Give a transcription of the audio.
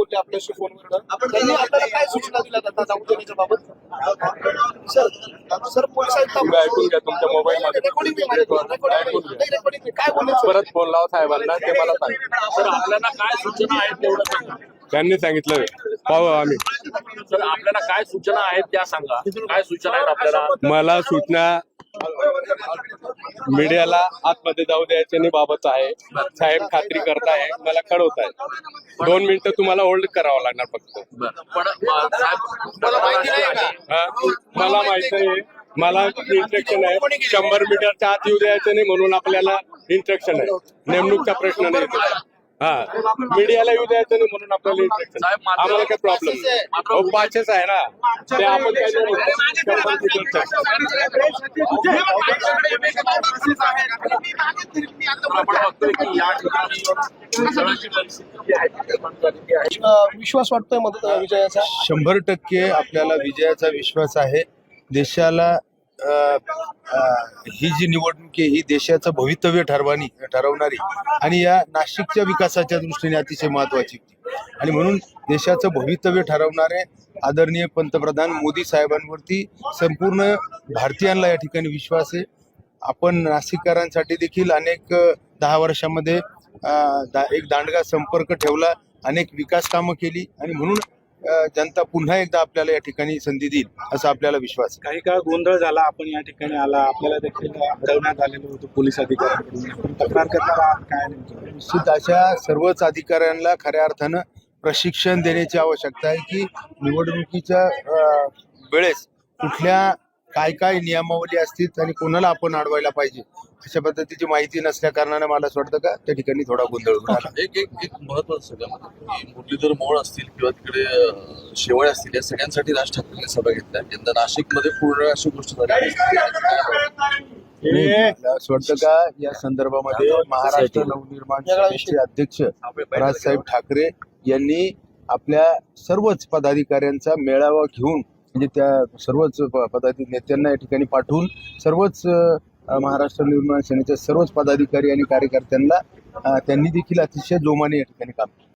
बोलले आपल्याशी फोनवर. त्यांनी आपल्याला काय सूचना दिल्या आता जाऊ देण्याच्या बाबत? सर सर तुम्ही ऐकून घ्या तुमच्या मोबाईल मध्ये रेकॉर्डिंग आहे माझ्याकडे. रेकॉर्डिंग आहे. नाही, रेकॉर्डिंग आहे. काय बोलले सर? परत फोन लावा साहेबांना ते मला सांग. तर आपल्याला काय सूचना आहेत तेवढं सांगा. त्यांनी सांगितलं पाहू आम्ही. तर आपल्याला काय सूचना आहेत त्या सांगा. काय सूचना आहेत आपल्याला? मला सूचना मीडियाला आतमध्ये जाऊ द्यायचे नाही बाबत आहे. साहेब खात्री करताय. मला कळवत आहे दोन मिनिटं तुम्हाला होल्ड करावं लागणार फक्त बरं. पण अं, साहेब मला माहिती नाही का? हा? मला माहीत आहे मला इंस्ट्रक्शन आहे शंभर मीटरच्या आत येऊ द्यायचं नाही म्हणून आपल्याला इंस्ट्रक्शन आहे नेमणूकचा प्रश्न नाही तिथं. हा मीडियाला येऊ द्यायचं नाही म्हणून आपल्याला साहेब, मात्र- आम्हाला काही प्रॉब्लेम मात्र- हो पाचच आहे ना ते आपण काय नाही म्हणतो. शंभर मीटरचं. आपण बघतोय की या ठिकाणी विश्वास वाटतोय मदत विजयाचा? शंभर टक्के आपल्याला विजयाचा विश्वास आहे. देशाला ही जी निवडणूक आहे ही देशाचं भवितव्य ठरवानी ठरवणारी आणि या नाशिकच्या विकासाच्या दृष्टीने अतिशय महत्वाची. आणि म्हणून देशाचं भवितव्य ठरवणारे आदरणीय पंतप्रधान मोदी साहेबांवरती संपूर्ण भारतीयांना या ठिकाणी विश्वास आहे. आपण नाशिककरांसाठी देखील अनेक दहा वर्षामध्ये एक दांडगा संपर्क ठेवला अनेक विकास कामं केली आणि म्हणून जनता पुन्हा एकदा आपल्याला या ठिकाणी संधी देईल असा आपल्याला विश्वास काही काळ गोंधळ झाला आपण या ठिकाणी आला आपल्याला देखील अडवण्यात आलेलं होतं पोलीस अधिकाऱ्यांकडून. तक्रार करणार आहात काय निश्चित अशा सर्वच अधिकाऱ्यांना खऱ्या अर्थानं प्रशिक्षण देण्याची आवश्यकता आहे की निवडणुकीच्या वेळेस कुठल्या काय काय नियमावली असतील आणि कोणाला आपण अडवायला पाहिजे? अशा पद्धतीची माहिती नसल्या कारणाने मला असं वाटतं का त्या ठिकाणी थोडा गोंधळ झाला एक एक एक महत्वाचं सगळ्यामध्ये की मुरलीधर मोळ असतील किंवा तिकडे अं, शेवळ असतील या सगळ्यांसाठी राज ठाकरेंनी सभा घेतल्या यंदा नाशिकमध्ये पूर्ण अशी गोष्ट झाली मला असं वाटतं का या संदर्भामध्ये महाराष्ट्र नवनिर्माण सेनेचे अध्यक्ष राजसाहेब ठाकरे यांनी आपल्या सर्वच पदाधिकाऱ्यांचा मेळावा घेऊन म्हणजे त्या सर्वच प- पदाधिक नेत्यांना या ठिकाणी पाठवून सर्वच महाराष्ट्र निर्माण सेनेच्या सर्वच पदाधिकारी आणि कार्यकर्त्यांना त्यांनी देखील अतिशय जोमाने या ठिकाणी काम केलं.